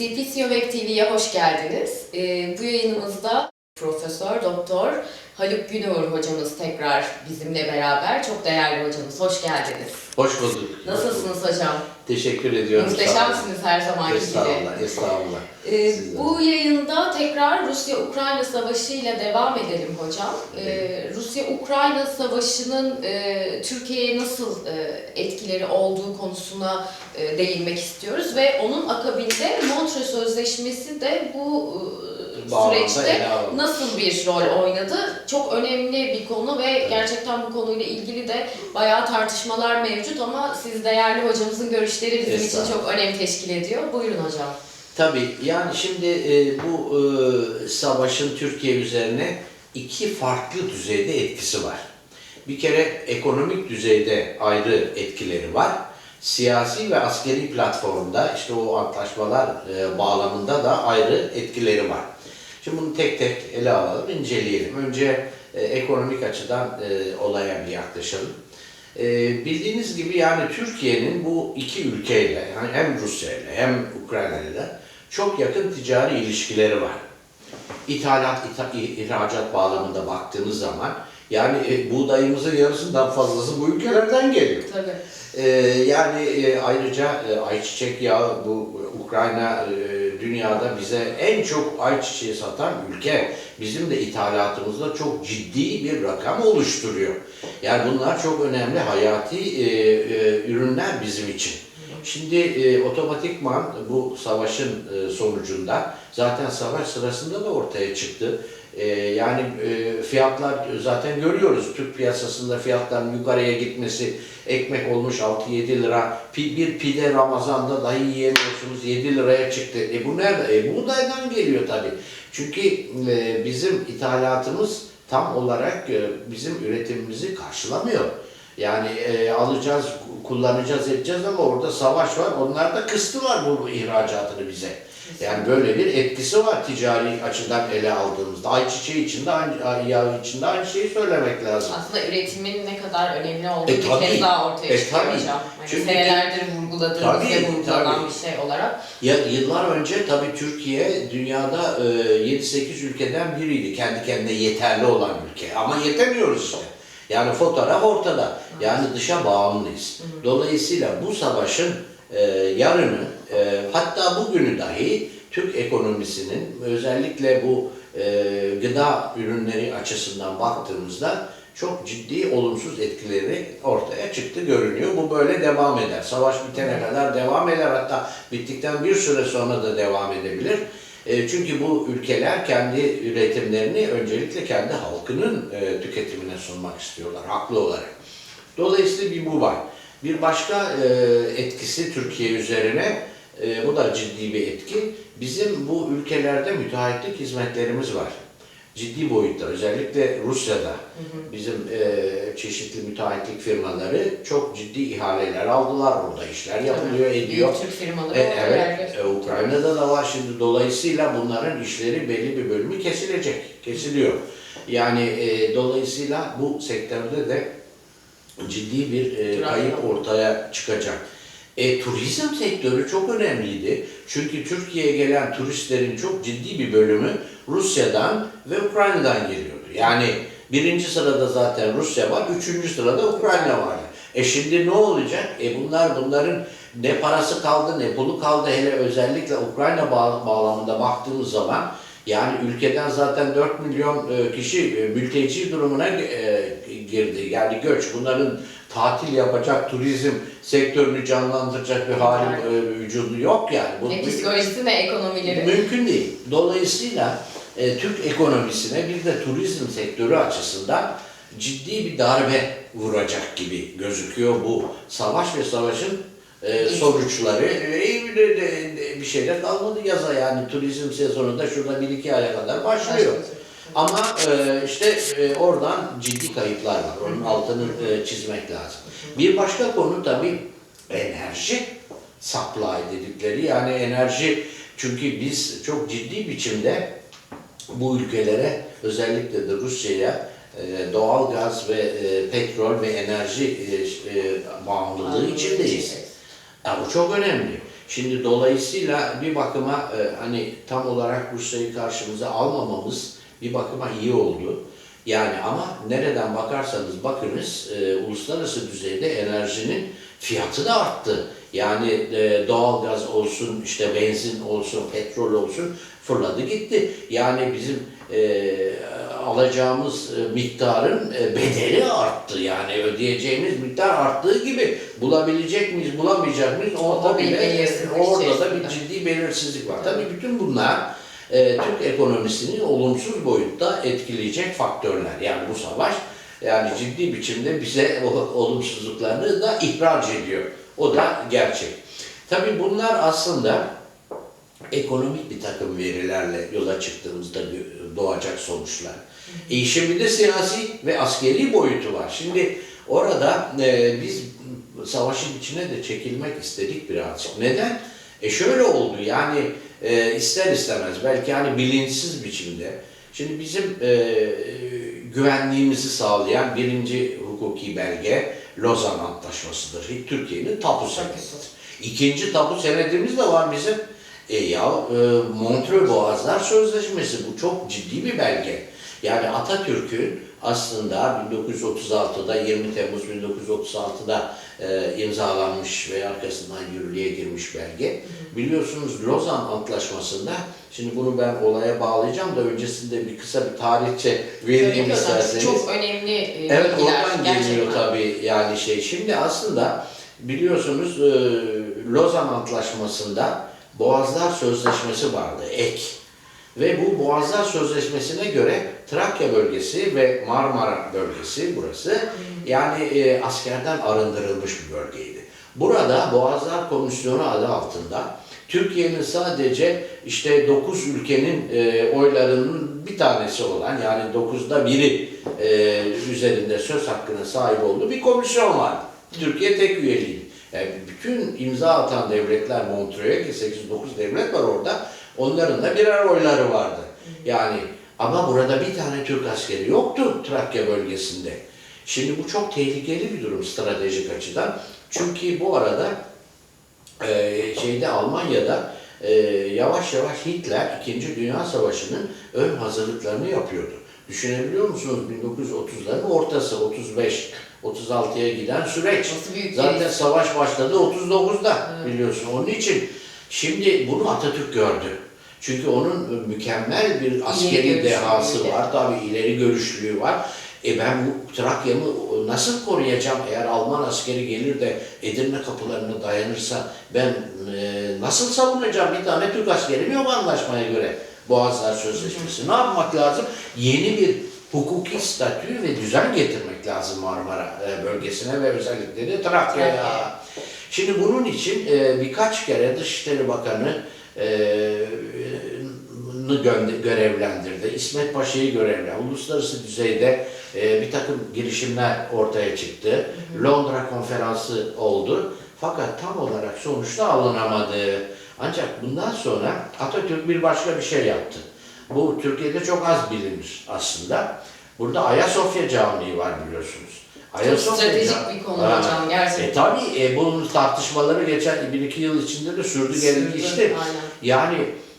CP Siyovek TV'ye hoş geldiniz. Ee, bu yayınımızda Profesör Doktor Haluk Günür hocamız tekrar bizimle beraber. Çok değerli hocamız. Hoş geldiniz. Hoş bulduk. Nasılsınız hocam? Teşekkür ediyorum. Muhteşemsiniz her zamanki gibi. Estağfurullah, estağfurullah. Ee, bu yayında tekrar Rusya-Ukrayna Savaşı ile devam edelim hocam. Ee, Rusya-Ukrayna Savaşı'nın e, Türkiye'ye nasıl e, etkileri olduğu konusuna e, değinmek istiyoruz ve onun akabinde Montreux Sözleşmesi de bu e, Bağlamda süreçte nasıl bir rol oynadı? Çok önemli bir konu ve gerçekten bu konuyla ilgili de bayağı tartışmalar mevcut ama siz değerli hocamızın görüşleri bizim için çok önem teşkil ediyor. Buyurun hocam. Tabii yani şimdi e, bu e, savaşın Türkiye üzerine iki farklı düzeyde etkisi var. Bir kere ekonomik düzeyde ayrı etkileri var. Siyasi ve askeri platformda işte o antlaşmalar e, bağlamında da ayrı etkileri var. Şimdi bunu tek tek ele alalım, inceleyelim. Önce e, ekonomik açıdan e, olaya bir yaklaşalım. E, bildiğiniz gibi yani Türkiye'nin bu iki ülkeyle, yani hem Rusya ile hem Ukrayna ile çok yakın ticari ilişkileri var. İthalat, itha- ihracat bağlamında baktığınız zaman yani e, buğdayımızın yarısından fazlası bu ülkelerden geliyor. Tabii. Ee, yani e, ayrıca e, ayçiçek yağı bu Ukrayna e, dünyada bize en çok ayçiçeği satan ülke. Bizim de ithalatımızda çok ciddi bir rakam oluşturuyor. Yani bunlar çok önemli hayati e, e, ürünler bizim için. Şimdi e, otomatikman bu savaşın e, sonucunda zaten savaş sırasında da ortaya çıktı. E, yani e, fiyatlar zaten görüyoruz. Türk piyasasında fiyatların yukarıya gitmesi ekmek olmuş 6-7 lira. Bir pide Ramazan'da dahi yiyemiyorsunuz 7 liraya çıktı. E bu nerede? E buğdaydan geliyor tabii. Çünkü e, bizim ithalatımız tam olarak e, bizim üretimimizi karşılamıyor. Yani e, alacağız, kullanacağız, edeceğiz ama orada savaş var. Onlar da kıstılar bu ihracatını bize. Yani böyle bir etkisi var ticari açıdan ele aldığımızda. Ayçiçeği için de aynı, ay- yağı için de aynı şeyi söylemek lazım. Aslında üretimin ne kadar önemli olduğu E, bir tabii. kez daha ortaya E, çıkıyor tabii. hocam. Hani Çünkü- senelerdir vurguladığımız Tabii, ve vurgulanan tabii. bir şey olarak. Ya, yıllar önce tabii Türkiye dünyada e, 7-8 ülkeden biriydi. Kendi kendine yeterli olan ülke. Ama yetemiyoruz işte. Yani fotoğraf ortada. Yani dışa bağımlıyız. Dolayısıyla bu savaşın e, yarını e, hatta bugünü dahi Türk ekonomisinin özellikle bu e, gıda ürünleri açısından baktığımızda çok ciddi olumsuz etkileri ortaya çıktı görünüyor. Bu böyle devam eder. Savaş bitene kadar devam eder. Hatta bittikten bir süre sonra da devam edebilir. E, çünkü bu ülkeler kendi üretimlerini öncelikle kendi halkının e, tüketimine sunmak istiyorlar haklı olarak. Dolayısıyla bir bu var. Bir başka e, etkisi Türkiye üzerine, e, bu da ciddi bir etki. Bizim bu ülkelerde müteahhitlik hizmetlerimiz var. Ciddi boyutta, özellikle Rusya'da bizim e, çeşitli müteahhitlik firmaları çok ciddi ihaleler aldılar. Orada işler yapılıyor, ediyor. Büyük Türk firmaları E, evet, e, Ukrayna'da da var şimdi. Dolayısıyla bunların işleri belli bir bölümü kesilecek, kesiliyor. Yani e, dolayısıyla bu sektörde de ciddi bir e, kayıp ortaya çıkacak. E, turizm sektörü çok önemliydi. Çünkü Türkiye'ye gelen turistlerin çok ciddi bir bölümü Rusya'dan ve Ukrayna'dan geliyordu. Yani birinci sırada zaten Rusya var, üçüncü sırada Ukrayna var. E şimdi ne olacak? E bunlar bunların ne parası kaldı ne pulu kaldı hele özellikle Ukrayna bağ- bağlamında baktığımız zaman yani ülkeden zaten 4 milyon e, kişi e, mülteci durumuna e, girdi. Yani göç bunların tatil yapacak, turizm sektörünü canlandıracak bir hali e, vücudu yok yani. Bu, Ne psikolojisi ne ekonomileri. Mümkün değil. Dolayısıyla e, Türk ekonomisine bir de turizm sektörü açısından ciddi bir darbe vuracak gibi gözüküyor bu savaş ve savaşın e, sonuçları. E, bir, de- de- de- bir şeyler kalmadı yaza yani turizm sezonu da şurada bir iki aya kadar başlıyor. Ama e, işte e, oradan ciddi kayıplar var. Onun altını e, çizmek lazım. Bir başka konu tabii enerji supply dedikleri yani enerji çünkü biz çok ciddi biçimde bu ülkelere özellikle de Rusya'ya e, doğal gaz ve e, petrol ve enerji e, bağımlılığı içindeyiz. Ya bu çok önemli. Şimdi dolayısıyla bir bakıma hani tam olarak Rusya'yı karşımıza almamamız bir bakıma iyi oldu. Yani ama nereden bakarsanız bakınız e, uluslararası düzeyde enerjinin fiyatı da arttı. Yani e, doğalgaz olsun, işte benzin olsun, petrol olsun fırladı gitti. Yani bizim e, alacağımız e, miktarın e, bedeli arttı. Yani ödeyeceğimiz miktar arttığı gibi bulabilecek miyiz, bulamayacak mıyız? O O tabii e, orada da bir içerisinde. ciddi belirsizlik var. Tabii bütün bunlar e, Türk ekonomisini olumsuz boyutta etkileyecek faktörler. Yani bu savaş yani ciddi biçimde bize o olumsuzluklarını da ihraç ediyor. O da gerçek. Tabii bunlar aslında ekonomik bir takım verilerle yola çıktığımızda doğacak sonuçlar. E işin bir de siyasi ve askeri boyutu var. Şimdi orada e, biz savaşın içine de çekilmek istedik birazcık. Neden? E şöyle oldu yani e, ister istemez belki hani bilinçsiz biçimde. Şimdi bizim e, güvenliğimizi sağlayan birinci hukuki belge Lozan Antlaşması'dır. Türkiye'nin tapu senedidir. İkinci tapu senedimiz de var bizim. E ya e, Montreux Boğazlar Sözleşmesi bu çok ciddi bir belge. Yani Atatürk'ün aslında 1936'da 20 Temmuz 1936'da e, imzalanmış ve arkasından yürürlüğe girmiş belge. Biliyorsunuz Lozan Antlaşması'nda şimdi bunu ben olaya bağlayacağım da öncesinde bir kısa bir tarihçe vereyim isterseniz. çok önemli e, Evet oradan geliyor tabii yani şey. Şimdi aslında biliyorsunuz e, Lozan Antlaşması'nda Boğazlar Sözleşmesi vardı ek. Ve bu Boğazlar Sözleşmesi'ne göre Trakya bölgesi ve Marmara bölgesi burası yani e, askerden arındırılmış bir bölgeydi. Burada Boğazlar Komisyonu adı altında Türkiye'nin sadece işte 9 ülkenin e, oylarının bir tanesi olan yani 9'da biri e, üzerinde söz hakkına sahip olduğu bir komisyon var. Türkiye tek üyeliği. Yani bütün imza atan devletler Montreux'e ki 8-9 devlet var orada. Onların da birer oyları vardı. Yani ama burada bir tane Türk askeri yoktu Trakya bölgesinde. Şimdi bu çok tehlikeli bir durum stratejik açıdan. Çünkü bu arada e, şeyde Almanya'da e, yavaş yavaş Hitler 2. Dünya Savaşı'nın ön hazırlıklarını yapıyordu. Düşünebiliyor musunuz? 1930'ların ortası 35 36'ya giden süreç. Zaten savaş başladı 39'da Evet. biliyorsun. Onun için şimdi bunu Atatürk gördü. Çünkü onun mükemmel bir askeri dehası de. var. Tabii ileri görüşlülüğü var. E ben bu Trakya'mı nasıl koruyacağım eğer Alman askeri gelir de Edirne kapılarına dayanırsa ben e, nasıl savunacağım bir tane Türk askerim yok anlaşmaya göre Boğazlar Sözleşmesi. Ne yapmak lazım? Yeni bir hukuki statü ve düzen getirmek lazım Marmara e, bölgesine ve özellikle de Trakya'ya. Şimdi bunun için e, birkaç kere Dışişleri Bakanı e, görevlendirdi. İsmet Paşa'yı görevlendirdi. Uluslararası düzeyde e, bir takım girişimler ortaya çıktı. Londra konferansı oldu. Fakat tam olarak sonuçta alınamadı. Ancak bundan sonra Atatürk bir başka bir şey yaptı. Bu Türkiye'de çok az bilinir aslında. Burada Ayasofya Camii var biliyorsunuz. Çok stratejik bir konu Ha. hocam gerçekten. E tabii e, bunun tartışmaları geçen bir iki yıl içinde de sürdü geldi Sürdü, işte. aynen. Yani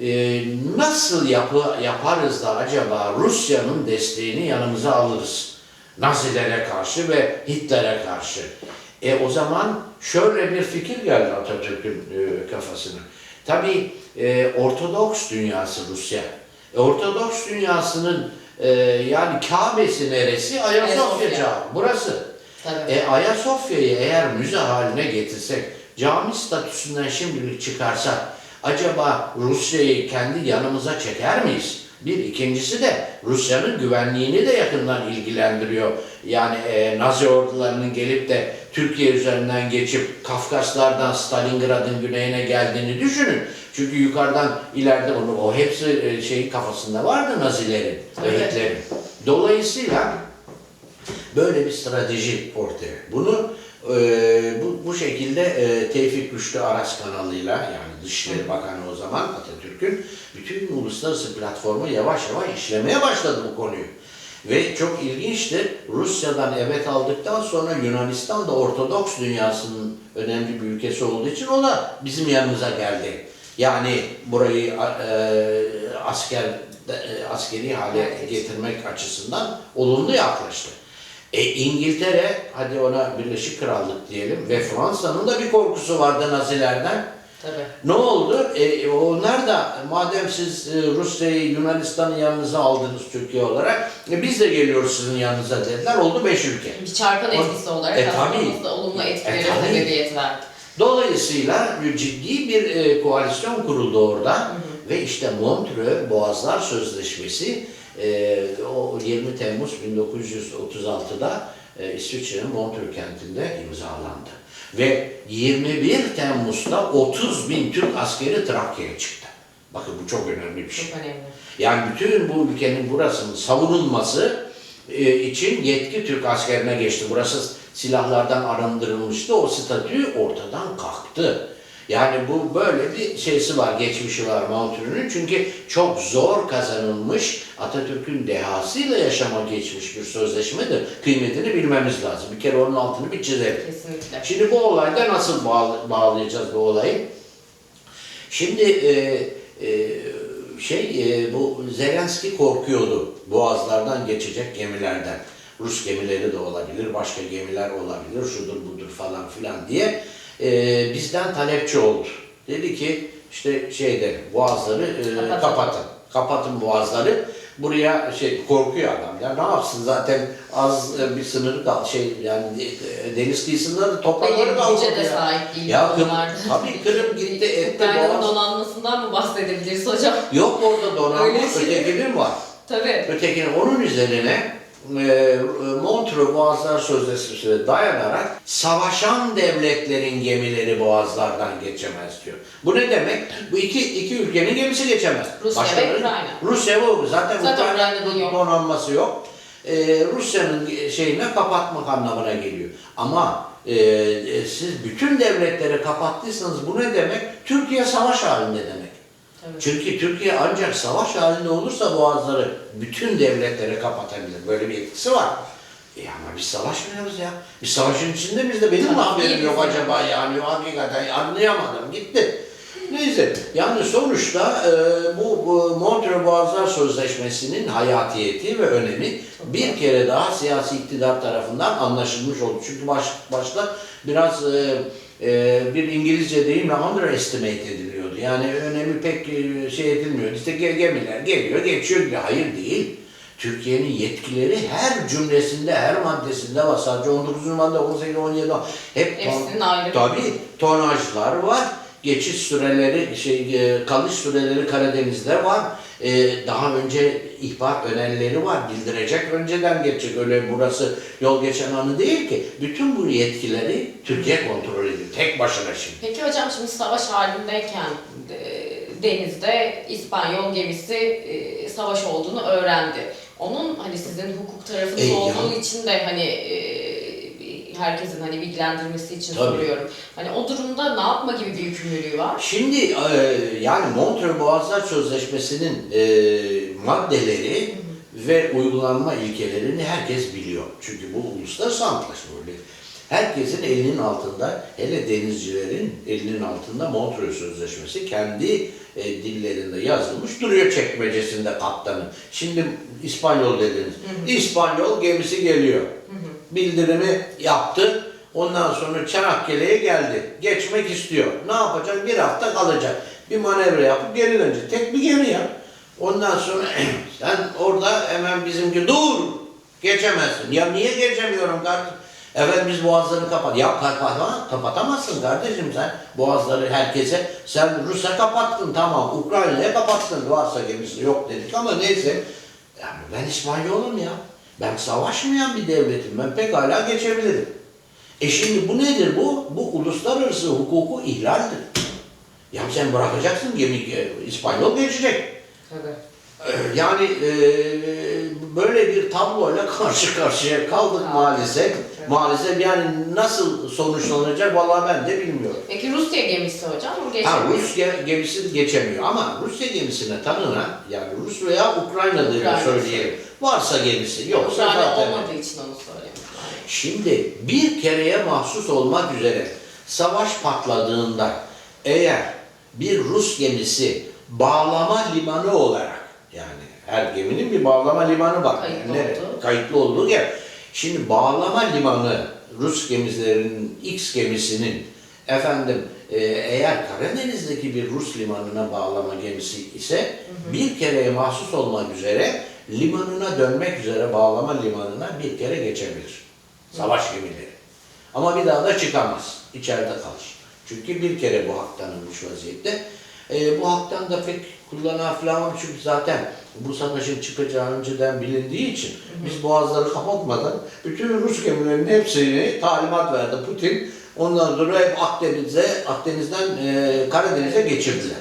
e, nasıl yapı, yaparız da acaba Rusya'nın desteğini yanımıza alırız? Nazilere karşı ve Hitler'e karşı. E o zaman şöyle bir fikir geldi Atatürk'ün e, kafasına. Tabii e, Ortodoks dünyası Rusya. E, Ortodoks dünyasının e, yani Kabe'si neresi? Ayasofya. Camii. Burası. Tabii. E, Ayasofya'yı eğer müze haline getirsek, cami statüsünden şimdilik çıkarsak, acaba Rusya'yı kendi yanımıza çeker miyiz? Bir ikincisi de Rusya'nın güvenliğini de yakından ilgilendiriyor. Yani e, Nazi ordularının gelip de Türkiye üzerinden geçip Kafkaslardan Stalingrad'ın güneyine geldiğini düşünün. Çünkü yukarıdan ileride onu o hepsi e, şeyin kafasında vardı Nazilerin ve. Hitler'in. Dolayısıyla Böyle bir strateji ortaya. Bunu e, bu, bu şekilde e, Tevfik Rüştü Aras kanalıyla yani Dışişleri Bakanı o zaman Atatürk'ün bütün uluslararası platforma yavaş yavaş işlemeye başladı bu konuyu. Ve çok ilginçtir, Rusya'dan evet aldıktan sonra Yunanistan da Ortodoks dünyasının önemli bir ülkesi olduğu için o da bizim yanımıza geldi. Yani burayı e, asker e, askeri hale getirmek açısından olumlu yaklaştı. E, İngiltere, hadi ona Birleşik Krallık diyelim ve Fransa'nın da bir korkusu vardı Nazilerden. Tabii. Ne oldu? E, onlar da madem siz e, Rusya'yı Yunanistan'ın yanınıza aldınız Türkiye olarak, e, biz de geliyoruz sizin yanınıza dediler. Oldu beş ülke. Bir çarpan etkisi olarak E, aslında olumlu etkileri E, sebebiyet verdi. Dolayısıyla ciddi bir e, koalisyon kuruldu orada ve işte Montreux Boğazlar Sözleşmesi e, o 20 Temmuz 1936'da e, İsviçre'nin Montreux kentinde imzalandı. Ve 21 Temmuz'da 30 bin Türk askeri Trakya'ya çıktı. Bakın bu çok önemli bir şey. Çok önemli. Yani bütün bu ülkenin burasının savunulması e, için yetki Türk askerine geçti. Burası silahlardan arındırılmıştı. O statü ortadan kalktı. Yani bu böyle bir şeysi var, geçmişi var Montreux'ün. Çünkü çok zor kazanılmış, Atatürk'ün dehasıyla yaşama geçmiş bir sözleşmedir. Kıymetini bilmemiz lazım. Bir kere onun altını bir çizelim. Kesinlikle. Şimdi bu olayda nasıl bağlı- bağlayacağız bu olayı? Şimdi e, e, şey e, bu Zelenski korkuyordu boğazlardan geçecek gemilerden. Rus gemileri de olabilir, başka gemiler olabilir, şudur budur falan filan diye e, bizden talepçi oldu. Dedi ki işte şeyde boğazları e, Kapatın. kapatın. Kapatın boğazları. Buraya şey korkuyor adam. Ya ne yapsın zaten az e, bir sınırı kal şey yani e, deniz kıyısında da toprakları kalmadı güce de ya. sahip değil Ya Kırım, tabii Kırım gitti etti boğaz. donanmasından mı bahsedebiliriz hocam? Yok orada donanma şey. ötekinin var. Tabii. Ötekinin onun üzerine e, Montreux Boğazlar Sözleşmesi'ne dayanarak savaşan devletlerin gemileri boğazlardan geçemez diyor. Bu ne demek? Bu iki, iki ülkenin gemisi geçemez. Rusya ve Başkaları- Ukrayna. Rusya ve Ukrayna. Zaten, Zaten Ukrayna'nın donanması yok. E, Rusya'nın şeyine kapatmak anlamına geliyor. Ama e, e, siz bütün devletleri kapattıysanız bu ne demek? Türkiye savaş halinde demek. Tabii. Çünkü Türkiye ancak savaş halinde olursa boğazları bütün devletlere kapatabilir. Böyle bir etkisi var. E ama biz savaşmıyoruz ya. Biz savaşın içinde miyiz de benim Tabii, haberim yok acaba yani hakikaten anlayamadım gitti. Neyse yani sonuçta e, bu, bu Montreux Boğazlar Sözleşmesi'nin hayatiyeti ve önemi bir kere daha siyasi iktidar tarafından anlaşılmış oldu. Çünkü baş, başta biraz e, e, bir İngilizce deyimle underestimate ediliyordu. Yani önemi pek e, şey edilmiyor. İşte ge- gemiler geliyor, geçiyor diye. Hayır değil. Türkiye'nin yetkileri her cümlesinde, her maddesinde var. Sadece 19. madde, 18, 17 hep ayrı. Tabii tonajlar var. Geçiş süreleri, şey, e, kalış süreleri Karadeniz'de var. E, daha önce ihbar önerileri var. Bildirecek önceden geçecek. Öyle burası yol geçen anı değil ki. Bütün bu yetkileri Türkiye kontrol ediyor. Tek başına şimdi. Peki hocam şimdi savaş halindeyken e, denizde İspanyol gemisi e, savaş olduğunu öğrendi. Onun hani sizin hukuk tarafınız E, ya. olduğu için de hani e, herkesin hani bilgilendirmesi için Tabii. soruyorum. Hani o durumda ne yapma gibi bir yükümlülüğü var? Şimdi e, yani Montreux Boğazlar Sözleşmesi'nin e, maddeleri ve uygulanma ilkelerini herkes biliyor. Çünkü bu uluslararası antlaşma öyle. Herkesin elinin altında, hele denizcilerin elinin altında Montreux Sözleşmesi kendi e, dillerinde yazılmış duruyor çekmecesinde kaptanın. Şimdi İspanyol dediniz. İspanyol gemisi geliyor. Bildirimi yaptı. Ondan sonra Çanakkale'ye geldi. Geçmek istiyor. Ne yapacak? Bir hafta kalacak. Bir manevra yapıp geri dönecek. Tek bir gemi ya. Ondan sonra sen orada hemen bizimki dur geçemezsin. Ya niye geçemiyorum kardeşim? Evet biz boğazları kapat. Ya kapatma, kapatamazsın kardeşim sen boğazları herkese. Sen Rus'a kapattın tamam. Ukrayna'ya kapattın. Varsa gemisi yok dedik ama neyse. Yani ben İspanyolum ya. Ben savaşmayan bir devletim. Ben pekala geçebilirim. E şimdi bu nedir bu? Bu uluslararası hukuku ihlaldir. Ya sen bırakacaksın gemi e, İspanyol geçecek. Tabii. Ee, Yani e, böyle bir tabloyla karşı karşıya kaldık maalesef. Evet. Maalesef yani nasıl sonuçlanacak vallahi ben de bilmiyorum. Peki Rusya gemisi hocam bu Ha geçemiyor. Rus ge- gemisi geçemiyor ama Rusya gemisine tanınan yani Rus veya Ukrayna'da Ukrayna. söyleyelim. Varsa gemisi yoksa Ukrayna zaten. olmadığı için onu. Aynen. Şimdi bir kereye mahsus olmak üzere savaş patladığında eğer bir Rus gemisi bağlama limanı olarak yani her geminin bir bağlama limanı var. Kayıtlı Yani olduğu. Kayıtlı olduğu yer. Şimdi bağlama limanı Rus gemilerinin X gemisinin efendim e, eğer Karadeniz'deki bir Rus limanına bağlama gemisi ise bir kereye mahsus olmak üzere limanına dönmek üzere bağlama limanına bir kere geçebilir. Savaş gemileri. Ama bir daha da çıkamaz. İçeride kalır. Çünkü bir kere bu hak tanınmış vaziyette. E, bu haktan da pek kullanan falan. Çünkü zaten bu savaşın çıkacağı önceden bilindiği için biz boğazları kapatmadan bütün Rus gemilerinin hepsini talimat verdi Putin. Ondan sonra hep Akdeniz'e, Akdeniz'den e, Karadeniz'e geçirdiler.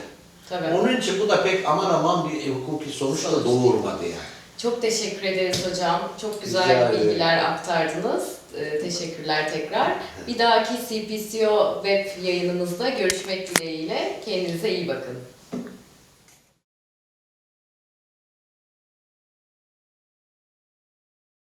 Tabii. Onun için bu da pek aman aman bir hukuki sonuç da doğurmadı yani. Çok teşekkür ederiz hocam. Çok Rica güzel ederim. bilgiler aktardınız. Ee, teşekkürler tekrar. Bir dahaki CPCO web yayınımızda görüşmek dileğiyle. Kendinize iyi bakın.